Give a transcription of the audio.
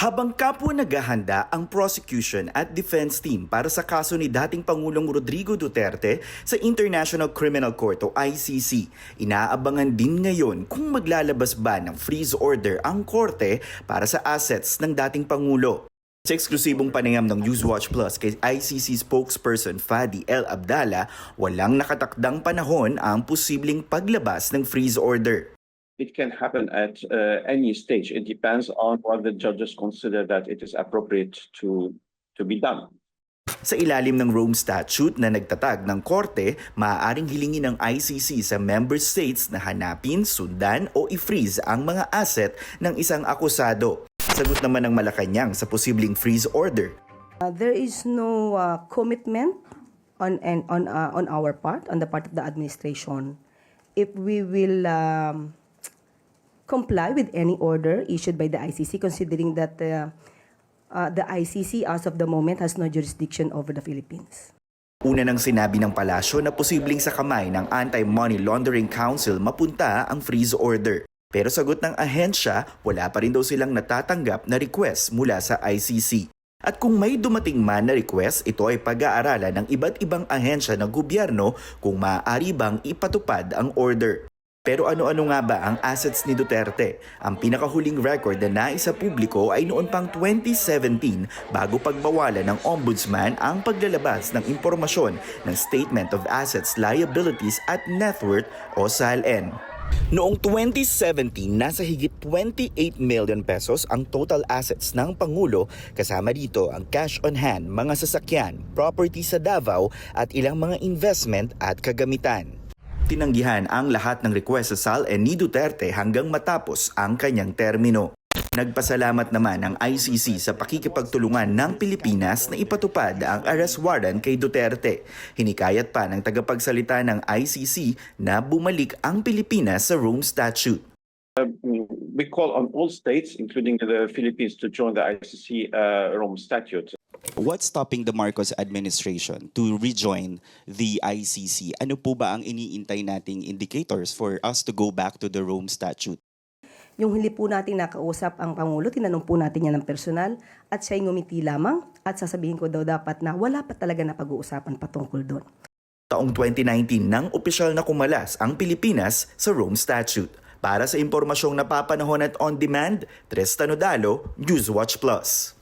Habang kapwa naghahanda ang prosecution at defense team para sa kaso ni dating Pangulong Rodrigo Duterte sa International Criminal Court o ICC, inaabangan din ngayon kung maglalabas ba ng freeze order ang korte para sa assets ng dating Pangulo. Sa eksklusibong panayam ng Newswatch Plus kay ICC spokesperson Fadi El Abdala, walang nakatakdang panahon ang posibleng paglabas ng freeze order. It can happen at uh, any stage. It depends on what the judges consider that it is appropriate to to be done. Sa ilalim ng Rome Statute na nagtatag ng korte, maaaring hilingin ng ICC sa member states na hanapin, sundan o i-freeze ang mga asset ng isang akusado. Sagot naman ng Malacanang sa posibleng freeze order. Uh, there is no uh, commitment on and on uh, on our part, on the part of the administration, if we will um, comply with any order issued by the ICC, considering that uh, uh, the ICC, as of the moment, has no jurisdiction over the Philippines. Una nang sinabi ng palasyo na posibleng sa kamay ng Anti-Money Laundering Council mapunta ang freeze order. Pero sagot ng ahensya, wala pa rin daw silang natatanggap na request mula sa ICC. At kung may dumating man na request, ito ay pag-aaralan ng iba't ibang ahensya ng gobyerno kung maaari bang ipatupad ang order. Pero ano-ano nga ba ang assets ni Duterte? Ang pinakahuling record na naisa publiko ay noon pang 2017 bago pagbawalan ng ombudsman ang paglalabas ng impormasyon ng Statement of Assets, Liabilities at Net Worth o SALN. Noong 2017, nasa higit 28 million pesos ang total assets ng Pangulo kasama dito ang cash on hand, mga sasakyan, property sa Davao at ilang mga investment at kagamitan. Tinanggihan ang lahat ng request sa SAL ni Duterte hanggang matapos ang kanyang termino. Nagpasalamat naman ang ICC sa pakikipagtulungan ng Pilipinas na ipatupad ang arrest warrant kay Duterte. Hinikayat pa ng tagapagsalita ng ICC na bumalik ang Pilipinas sa Rome Statute. We call on all states, including the Philippines, to join the ICC uh, Rome Statute. What's stopping the Marcos administration to rejoin the ICC? Ano po ba ang iniintay nating indicators for us to go back to the Rome Statute? Yung huli po natin nakausap ang Pangulo, tinanong po natin yan ng personal at siya'y ngumiti lamang at sasabihin ko daw dapat na wala pa talaga na pag-uusapan patungkol doon. Taong 2019 nang opisyal na kumalas ang Pilipinas sa Rome Statute. Para sa impormasyong napapanahon at on demand, Tristan Odalo, Newswatch Plus.